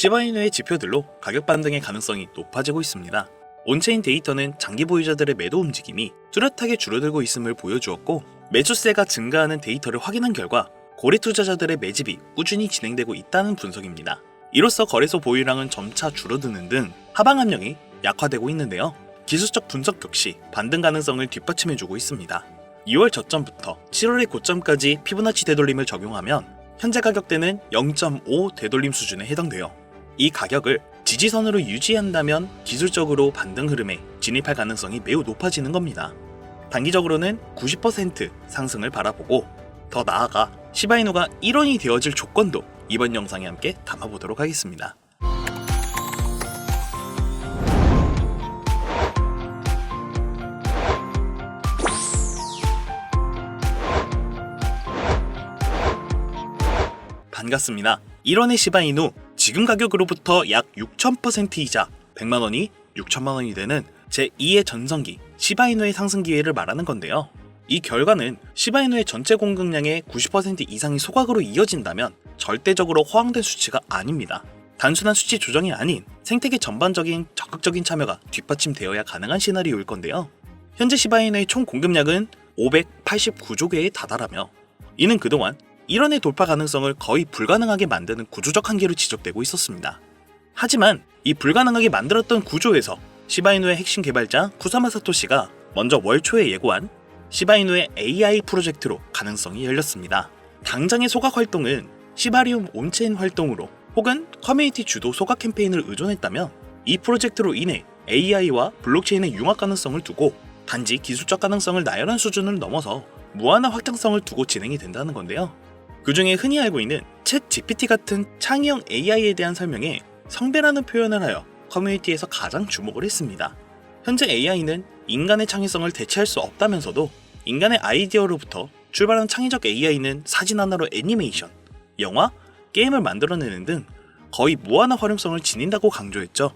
시바이누의 지표들로 가격 반등의 가능성이 높아지고 있습니다. 온체인 데이터는 장기 보유자들의 매도 움직임이 뚜렷하게 줄어들고 있음을 보여주었고 매수세가 증가하는 데이터를 확인한 결과 고래 투자자들의 매집이 꾸준히 진행되고 있다는 분석입니다. 이로써 거래소 보유량은 점차 줄어드는 등 하방 압력이 약화되고 있는데요. 기술적 분석 역시 반등 가능성을 뒷받침해주고 있습니다. 2월 저점부터 7월의 고점까지 피보나치 되돌림을 적용하면 현재 가격대는 0.5 되돌림 수준에 해당돼요. 이 가격을 지지선으로 유지한다면 기술적으로 반등 흐름에 진입할 가능성이 매우 높아지는 겁니다. 단기적으로는 90% 상승을 바라보고 더 나아가 시바이누가 1원이 되어질 조건도 이번 영상에 함께 담아보도록 하겠습니다. 반갑습니다. 1원의 시바이누 지금 가격으로부터 약 6,000% 이자 100만 원이 6천만 원이 되는 제2의 전성기 시바이누의 상승 기회를 말하는 건데요. 이 결과는 시바이누의 전체 공급량의 90% 이상이 소각으로 이어진다면 절대적으로 허황된 수치가 아닙니다. 단순한 수치 조정이 아닌 생태계 전반적인 적극적인 참여가 뒷받침되어야 가능한 시나리오일 건데요. 현재 시바이누의 총 공급량은 589조 개에 다다라며 이는 그동안 1원의 돌파 가능성을 거의 불가능하게 만드는 구조적 한계로 지적되고 있었습니다. 하지만 이 불가능하게 만들었던 구조에서 시바이누의 핵심 개발자 쿠사마 사토시가 먼저 월 초에 예고한 시바이누의 AI 프로젝트로 가능성이 열렸습니다. 당장의 소각 활동은 시바리움 온체인 활동으로 혹은 커뮤니티 주도 소각 캠페인을 의존했다면 이 프로젝트로 인해 AI와 블록체인의 융합 가능성을 두고 단지 기술적 가능성을 나열한 수준을 넘어서 무한한 확장성을 두고 진행이 된다는 건데요. 그 중에 흔히 알고 있는 챗 GPT 같은 창의형 AI에 대한 설명에 성배라는 표현을 하여 커뮤니티에서 가장 주목을 했습니다. 현재 AI는 인간의 창의성을 대체할 수 없다면서도 인간의 아이디어로부터 출발한 창의적 AI는 사진 하나로 애니메이션, 영화, 게임을 만들어내는 등 거의 무한한 활용성을 지닌다고 강조했죠.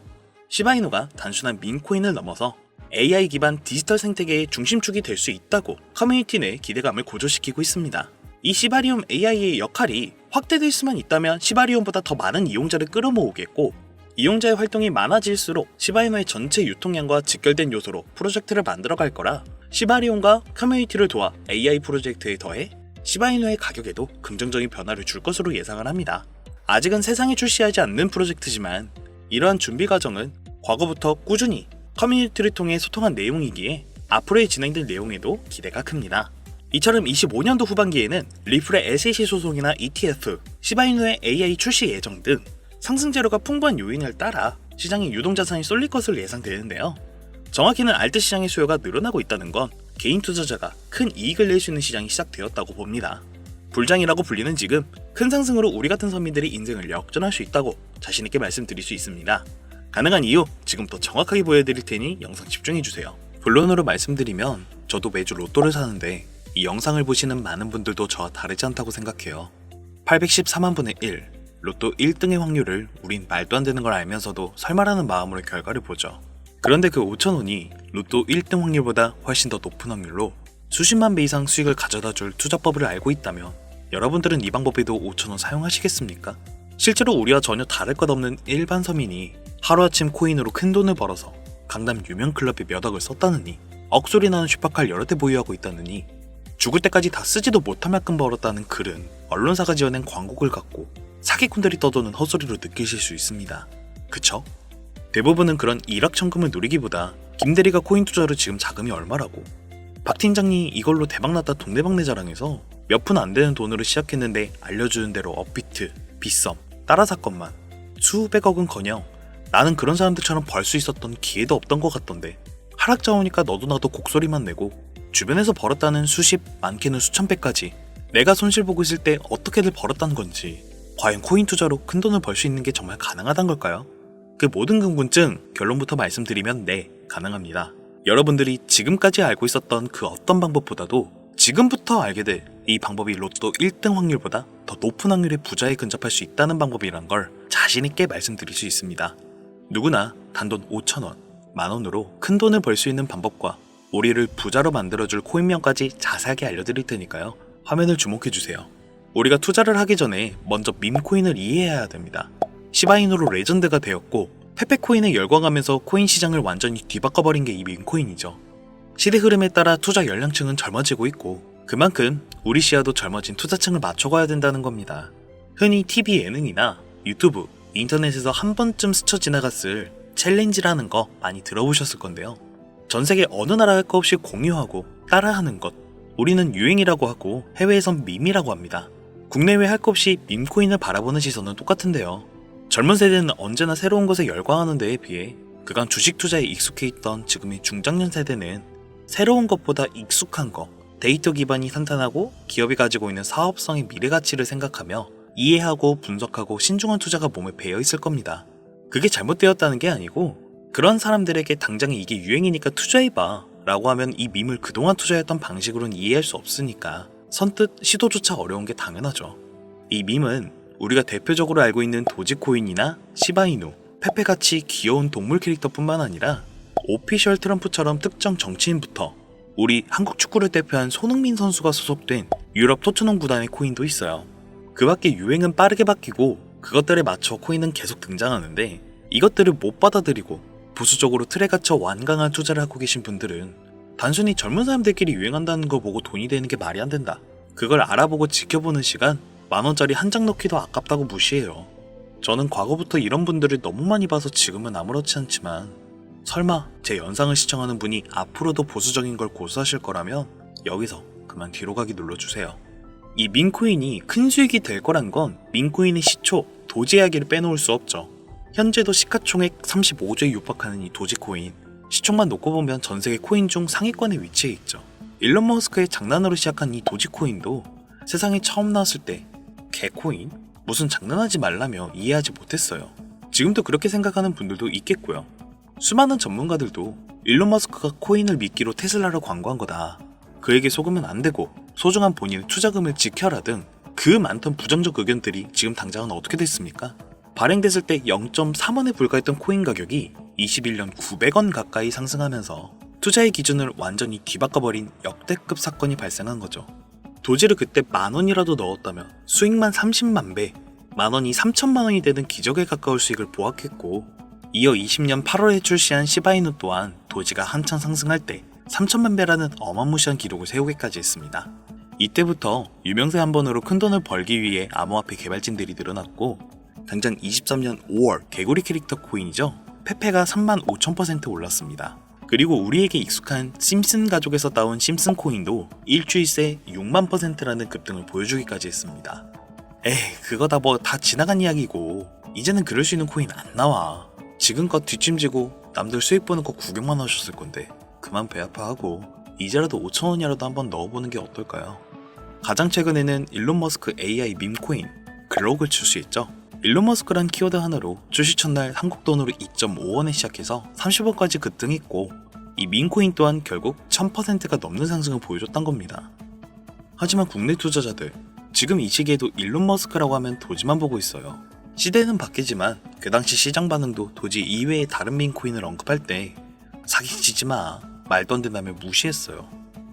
시바이누가 단순한 민코인을 넘어서 AI 기반 디지털 생태계의 중심축이 될 수 있다고 커뮤니티 내 기대감을 고조시키고 있습니다. 이 시바리움 AI의 역할이 확대될 수만 있다면 시바리움보다 더 많은 이용자를 끌어모으겠고 이용자의 활동이 많아질수록 시바이누의 전체 유통량과 직결된 요소로 프로젝트를 만들어갈 거라 시바리움과 커뮤니티를 도와 AI 프로젝트에 더해 시바이누의 가격에도 긍정적인 변화를 줄 것으로 예상을 합니다. 아직은 세상에 출시하지 않는 프로젝트지만 이러한 준비 과정은 과거부터 꾸준히 커뮤니티를 통해 소통한 내용이기에 앞으로의 진행될 내용에도 기대가 큽니다. 이처럼 25년도 후반기에는 리플의 SEC 소송이나 ETF, 시바이누의 AI 출시 예정 등 상승 재료가 풍부한 요인을 따라 시장에 유동 자산이 쏠릴 것으로 예상되는데요. 정확히는 알트 시장의 수요가 늘어나고 있다는 건 개인 투자자가 큰 이익을 낼 수 있는 시장이 시작되었다고 봅니다. 불장이라고 불리는 지금 큰 상승으로 우리 같은 서민들이 인생을 역전할 수 있다고 자신있게 말씀드릴 수 있습니다. 가능한 이유 지금부터 정확하게 보여드릴 테니 영상 집중해주세요. 본론으로 말씀드리면 저도 매주 로또를 사는데 이 영상을 보시는 많은 분들도 저와 다르지 않다고 생각해요. 814만 분의 1, 로또 1등의 확률을 우린 말도 안 되는 걸 알면서도 설마라는 마음으로 결과를 보죠. 그런데 그 5천원이 로또 1등 확률보다 훨씬 더 높은 확률로 수십만 배 이상 수익을 가져다 줄 투자법을 알고 있다면 여러분들은 이 방법에도 5천원 사용하시겠습니까? 실제로 우리와 전혀 다를 것 없는 일반 서민이 하루아침 코인으로 큰 돈을 벌어서 강남 유명 클럽에 몇 억을 썼다느니 억소리 나는 슈퍼카를 여러 대 보유하고 있다느니 죽을 때까지 다 쓰지도 못할 만큼 벌었다는 글은 언론사가 지어낸 광고글 같고 사기꾼들이 떠도는 헛소리로 느끼실 수 있습니다. 그쵸? 대부분은 그런 일확천금을 누리기보다 김대리가 코인 투자로 지금 자금이 얼마라고 박 팀장이 이걸로 대박났다 동네방네 자랑해서 몇 푼 안 되는 돈으로 시작했는데 알려주는 대로 업비트, 빗썸, 따라 사건만 수백억은커녕 나는 그런 사람들처럼 벌 수 있었던 기회도 없던 것 같던데 하락자 오니까 너도 나도 곡소리만 내고 주변에서 벌었다는 수십, 많게는 수천 배까지 내가 손실 보고 있을 때 어떻게들 벌었다는 건지 과연 코인 투자로 큰 돈을 벌 수 있는 게 정말 가능하단 걸까요? 그 모든 궁금증 결론부터 말씀드리면 네, 가능합니다. 여러분들이 지금까지 알고 있었던 그 어떤 방법보다도 지금부터 알게 될 이 방법이 로또 1등 확률보다 더 높은 확률의 부자에 근접할 수 있다는 방법이란 걸 자신있게 말씀드릴 수 있습니다. 누구나 단돈 5천원, 만원으로 큰 돈을 벌 수 있는 방법과 우리를 부자로 만들어줄 코인명까지 자세하게 알려드릴 테니까요. 화면을 주목해주세요. 우리가 투자를 하기 전에 먼저 밈코인을 이해해야 됩니다. 시바이누로 레전드가 되었고 페페코인에 열광하면서 코인 시장을 완전히 뒤바꿔버린 게이 민코인이죠. 시대 흐름에 따라 투자 연령층은 젊어지고 있고 그만큼 우리 시야도 젊어진 투자층을 맞춰가야 된다는 겁니다. 흔히 TV 예능이나 유튜브, 인터넷에서 한 번쯤 스쳐 지나갔을 챌린지라는 거 많이 들어보셨을 건데요. 전 세계 어느 나라 할거 없이 공유하고 따라하는 것. 우리는 유행이라고 하고 해외에선 밈이라고 합니다. 국내외 할 것 없이 밈코인을 바라보는 시선은 똑같은데요. 젊은 세대는 언제나 새로운 것에 열광하는 데에 비해 그간 주식 투자에 익숙해 있던 지금의 중장년 세대는 새로운 것보다 익숙한 것, 데이터 기반이 탄탄하고 기업이 가지고 있는 사업성의 미래 가치를 생각하며 이해하고 분석하고 신중한 투자가 몸에 배어 있을 겁니다. 그게 잘못되었다는 게 아니고 그런 사람들에게 당장에 이게 유행이니까 투자해봐 라고 하면 이 밈을 그동안 투자했던 방식으로는 이해할 수 없으니까 선뜻 시도조차 어려운 게 당연하죠. 이 밈은 우리가 대표적으로 알고 있는 도지코인이나 시바이누, 페페같이 귀여운 동물 캐릭터뿐만 아니라 오피셜 트럼프처럼 특정 정치인부터 우리 한국 축구를 대표한 손흥민 선수가 소속된 유럽 토트넘 구단의 코인도 있어요. 그 밖에 유행은 빠르게 바뀌고 그것들에 맞춰 코인은 계속 등장하는데 이것들을 못 받아들이고 보수적으로 틀에 갇혀 완강한 투자를 하고 계신 분들은 단순히 젊은 사람들끼리 유행한다는 거 보고 돈이 되는 게 말이 안 된다. 그걸 알아보고 지켜보는 시간 만 원짜리 한 장 넣기도 아깝다고 무시해요. 저는 과거부터 이런 분들을 너무 많이 봐서 지금은 아무렇지 않지만 설마 제 영상을 시청하는 분이 앞으로도 보수적인 걸 고수하실 거라면 여기서 그만 뒤로 가기 눌러주세요. 이 민코인이 큰 수익이 될 거란 건 민코인의 시초 도지 이야기를 빼놓을 수 없죠. 현재도 시가총액 35조에 육박하는 이 도지코인 시총만 놓고 보면 전 세계 코인 중 상위권에 위치해 있죠. 일론 머스크의 장난으로 시작한 이 도지코인도 세상에 처음 나왔을 때 개코인? 무슨 장난하지 말라며 이해하지 못했어요. 지금도 그렇게 생각하는 분들도 있겠고요. 수많은 전문가들도 일론 머스크가 코인을 미끼로 테슬라를 광고한 거다. 그에게 속으면 안 되고 소중한 본인의 투자금을 지켜라 등 그 많던 부정적 의견들이 지금 당장은 어떻게 됐습니까? 발행됐을 때 0.3원에 불과했던 코인 가격이 21년 900원 가까이 상승하면서 투자의 기준을 완전히 뒤바꿔버린 역대급 사건이 발생한 거죠. 도지를 그때 만 원이라도 넣었다면 수익만 30만 배, 만 원이 3천만 원이 되는 기적에 가까울 수익을 보았겠고, 이어 20년 8월에 출시한 시바이누 또한 도지가 한창 상승할 때 3천만 배라는 어마무시한 기록을 세우기까지 했습니다. 이때부터 유명세 한 번으로 큰 돈을 벌기 위해 암호화폐 개발진들이 늘어났고, 당장 23년 5월 개구리 캐릭터 코인이죠. 페페가 3만 5천 퍼센트 올랐습니다. 그리고 우리에게 익숙한 심슨 가족에서 따온 심슨 코인도 일주일 새 6만 퍼센트라는 급등을 보여주기까지 했습니다. 에이, 그거 다 뭐 다 지나간 이야기고 이제는 그럴 수 있는 코인 안 나와. 지금껏 뒷짐지고 남들 수익 보는 거 구경만 하셨을 건데 그만 배 아파하고 이제라도 5천 원이라도 한번 넣어보는 게 어떨까요? 가장 최근에는 일론 머스크 AI 밈 코인 글록을 출시했죠. 일론 머스크란 키워드 하나로 출시 첫날 한국 돈으로 2.5원에 시작해서 30원까지 급등했고 이 민코인 또한 결국 1000%가 넘는 상승을 보여줬던 겁니다. 하지만 국내 투자자들 지금 이 시기에도 일론 머스크라고 하면 도지만 보고 있어요. 시대는 바뀌지만 그 당시 시장 반응도 도지 이외의 다른 민코인을 언급할 때 사기치지 마 말도 안 된다며 무시했어요.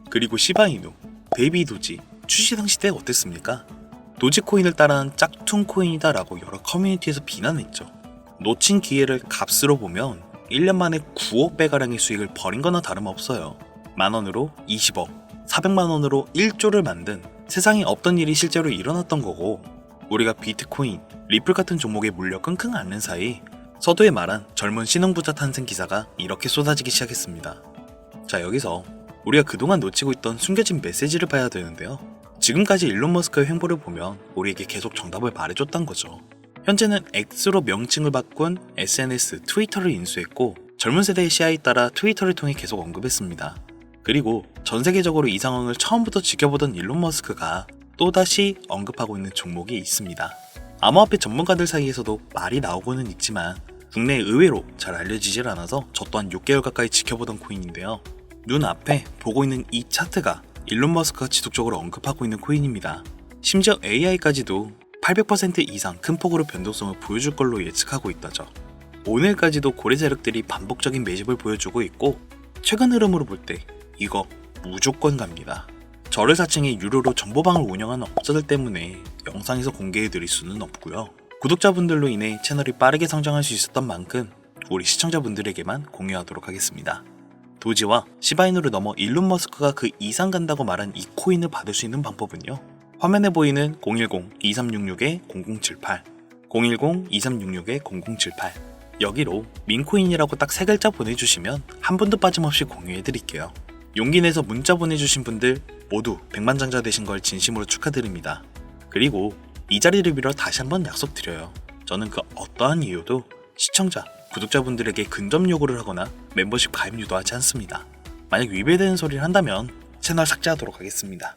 그리고 시바이누, 베이비 도지 출시 당시 때 어땠습니까? 도지코인을 따라한 짝퉁 코인이다 라고 여러 커뮤니티에서 비난했죠. 놓친 기회를 값으로 보면 1년 만에 9억 배가량의 수익을 벌인 거나 다름없어요. 만 원으로 20억, 400만 원으로 1조를 만든 세상에 없던 일이 실제로 일어났던 거고 우리가 비트코인, 리플 같은 종목에 물려 끙끙 앓는 사이 서두에 말한 젊은 신흥부자 탄생 기사가 이렇게 쏟아지기 시작했습니다. 자 여기서 우리가 그동안 놓치고 있던 숨겨진 메시지를 봐야 되는데요. 지금까지 일론 머스크의 행보를 보면 우리에게 계속 정답을 말해줬던 거죠. 현재는 X로 명칭을 바꾼 SNS, 트위터를 인수했고 젊은 세대의 시야에 따라 트위터를 통해 계속 언급했습니다. 그리고 전 세계적으로 이 상황을 처음부터 지켜보던 일론 머스크가 또다시 언급하고 있는 종목이 있습니다. 암호화폐 전문가들 사이에서도 말이 나오고는 있지만 국내에 의외로 잘 알려지질 않아서 저 또한 6개월 가까이 지켜보던 코인인데요. 눈앞에 보고 있는 이 차트가 일론 머스크가 지속적으로 언급하고 있는 코인입니다. 심지어 AI까지도 800% 이상 큰 폭으로 변동성을 보여줄 걸로 예측하고 있다죠. 오늘까지도 고래 세력들이 반복적인 매집을 보여주고 있고 최근 흐름으로 볼 때 이거 무조건 갑니다. 저를 사칭해 유료로 정보방을 운영하는 업자들 때문에 영상에서 공개해드릴 수는 없고요. 구독자분들로 인해 채널이 빠르게 성장할 수 있었던 만큼 우리 시청자분들에게만 공유하도록 하겠습니다. 도지와 시바이누를 넘어 일론 머스크가 그 이상 간다고 말한 이 코인을 받을 수 있는 방법은요. 화면에 보이는 010-2366-0078, 010-2366-0078 여기로 민코인이라고 딱 세 글자 보내주시면 한 분도 빠짐없이 공유해드릴게요. 용기 내서 문자 보내주신 분들 모두 백만장자 되신 걸 진심으로 축하드립니다. 그리고 이 자리를 빌어 다시 한번 약속드려요. 저는 그 어떠한 이유도 시청자, 구독자분들에게 근접 요구를 하거나 멤버십 가입 유도하지 않습니다. 만약 위배되는 소리를 한다면 채널 삭제하도록 하겠습니다.